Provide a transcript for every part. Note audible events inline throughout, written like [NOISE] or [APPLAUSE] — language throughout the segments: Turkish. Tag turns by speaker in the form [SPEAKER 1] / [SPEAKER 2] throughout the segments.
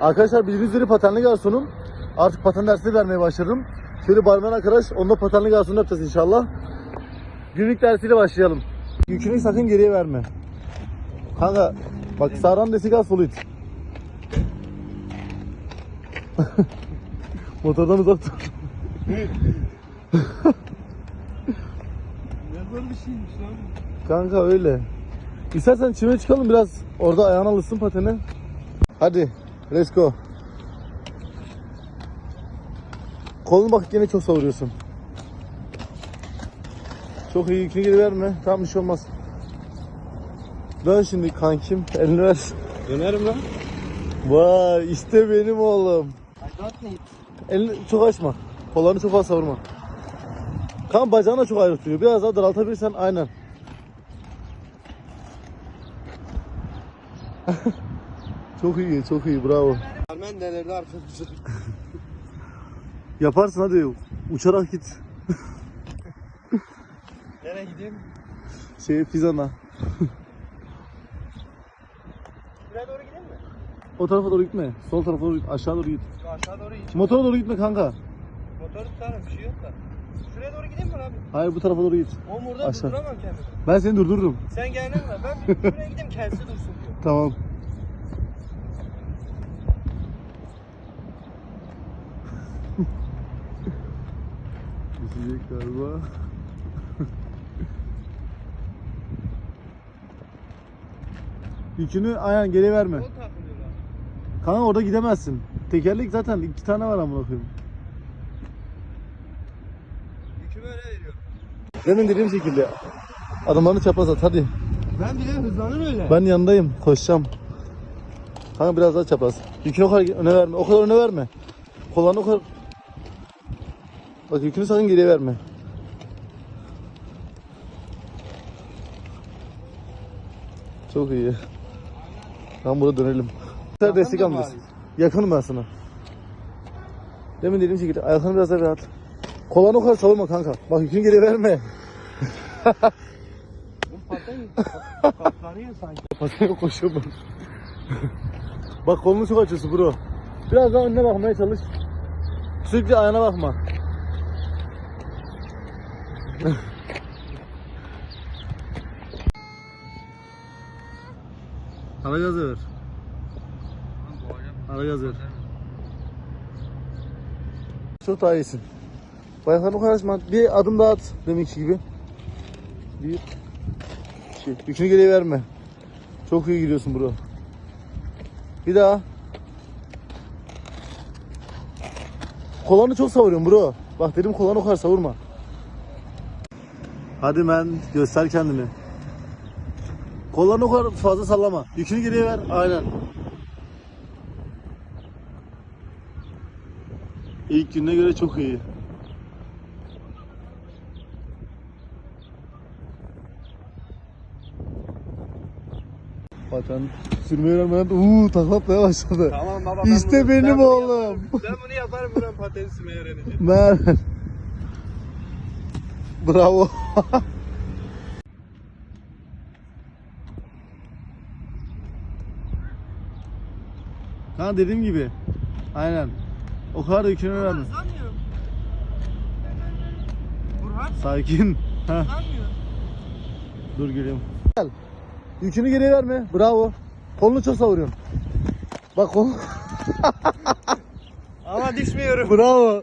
[SPEAKER 1] Arkadaşlar bildiğiniz üzere patenli garsonum. Artık paten dersi de vermeye başladım. Şöyle barmen arkadaş onunla patenli garsonu yapacağız inşallah. Günlük dersiyle başlayalım. Yükünü sakın geriye verme. Kanka bak sağdan destek al solu [LAUGHS] it. Motordan uzak dur.
[SPEAKER 2] Ne zor bir şeymiş lan.
[SPEAKER 1] Kanka öyle. İstersen çime çıkalım biraz. Orada ayağına alışsın pateni. Hadi. Let's go. Kolunu bak yine çok savuruyorsun. Çok iyi yükünü geri verme. Tamam bir şey olmaz. Dön şimdi kankim. Elini ver.
[SPEAKER 2] Dönerim lan.
[SPEAKER 1] Vay işte benim oğlum.
[SPEAKER 2] I got it.
[SPEAKER 1] Elini çok açma. Kollarını çok fazla savurma. Kan bacağını da çok ayrı tutuyor. Biraz daha daraltabilirsen aynen. [LAUGHS] çok iyi, çok iyi. Bravo.
[SPEAKER 2] Armen delirdi arkadaşlar. [LAUGHS]
[SPEAKER 1] Yaparsın hadi. Uçarak git. [LAUGHS]
[SPEAKER 2] Nereye gideyim?
[SPEAKER 1] Şey Fizan'a. [LAUGHS]
[SPEAKER 2] Buraya doğru gideyim mi?
[SPEAKER 1] O tarafa doğru gitme. Sol tarafa doğru git. Aşağı doğru git.
[SPEAKER 2] Şu aşağı doğru gideyim.
[SPEAKER 1] Motora doğru gitme kanka.
[SPEAKER 2] Motoru tutarım bir şey yok da. Şuraya doğru gideyim mi abi?
[SPEAKER 1] Hayır bu tarafa doğru git.
[SPEAKER 2] O burada
[SPEAKER 1] Aşağı.
[SPEAKER 2] durduramam kendimi.
[SPEAKER 1] Ben seni durdururum.
[SPEAKER 2] Sen gel lan ben bir şuraya gideyim kendisi dursun diyor.
[SPEAKER 1] Tamam. Düşecek galiba. Yükünü ayağın geri verme. Kanka orada gidemezsin. Tekerlek zaten iki tane var amına koyayım.
[SPEAKER 2] Yükümü öyle veriyorum.
[SPEAKER 1] Demin dediğim şekilde adımlarını çapraz at hadi.
[SPEAKER 2] Ben bile hızlanır öyle.
[SPEAKER 1] Ben yanındayım. Koşacağım. Kanka biraz daha çapraz. Yükünü o kadar öne verme. O kadar öne verme. Kollarını o kadar... Bak yükünü sakın geriye verme. Çok iyi. Tamam burada dönelim. Sen
[SPEAKER 2] Yakın
[SPEAKER 1] destek almayacağız. Yakınım ben sana. Demin dediğim şekilde ayaklarını biraz daha rahat. Kollarını o kadar savurma kanka. Bak yükünü geriye verme.
[SPEAKER 2] Katlanıyor sanki. [LAUGHS]
[SPEAKER 1] Pataya koşuyor bak. bak kolunu çok açıyorsun bro. Biraz daha önüne bakmaya çalış. Sürekli ayağına bakma. Ara gaz ver. Ara gaz ver. Çok daha iyisin. Bayaklarını karışma. Bir adım daha at deminki gibi. Bir. iki. Yükünü geriye verme. Çok iyi gidiyorsun bro. Bir daha. Kolanı çok savuruyorsun bro. Bak dedim kolanı o kadar savurma. Hadi men göster kendini. Kollarını o kadar fazla sallama. Yükünü geriye ver. Aynen. İlk gününe göre çok iyi. Paten sürmeyi öğrenmeden uuu taklatmaya başladı.
[SPEAKER 2] Tamam baba ben
[SPEAKER 1] İşte
[SPEAKER 2] bunu-
[SPEAKER 1] benim
[SPEAKER 2] ben bunu
[SPEAKER 1] oğlum.
[SPEAKER 2] yaparım. Ben bunu yaparım buranın pateni sürmeyi öğreneceğim.
[SPEAKER 1] Merhaba. Bravo. ha dediğim gibi. Aynen. O kadar da yükünü.
[SPEAKER 2] Hızlanmıyorum. Burhan
[SPEAKER 1] Sakin. Ha, dur geliyorum. Gel. Yükünü geriye verme. Bravo. Kolunu çok savuruyorsun. Bak kol. [LAUGHS]
[SPEAKER 2] Ama düşmüyorum.
[SPEAKER 1] Bravo.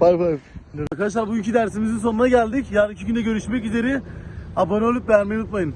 [SPEAKER 1] Bay bay. Arkadaşlar bugünkü dersimizin sonuna geldik. Yarınki günde görüşmek üzere. Abone olup beğenmeyi unutmayın.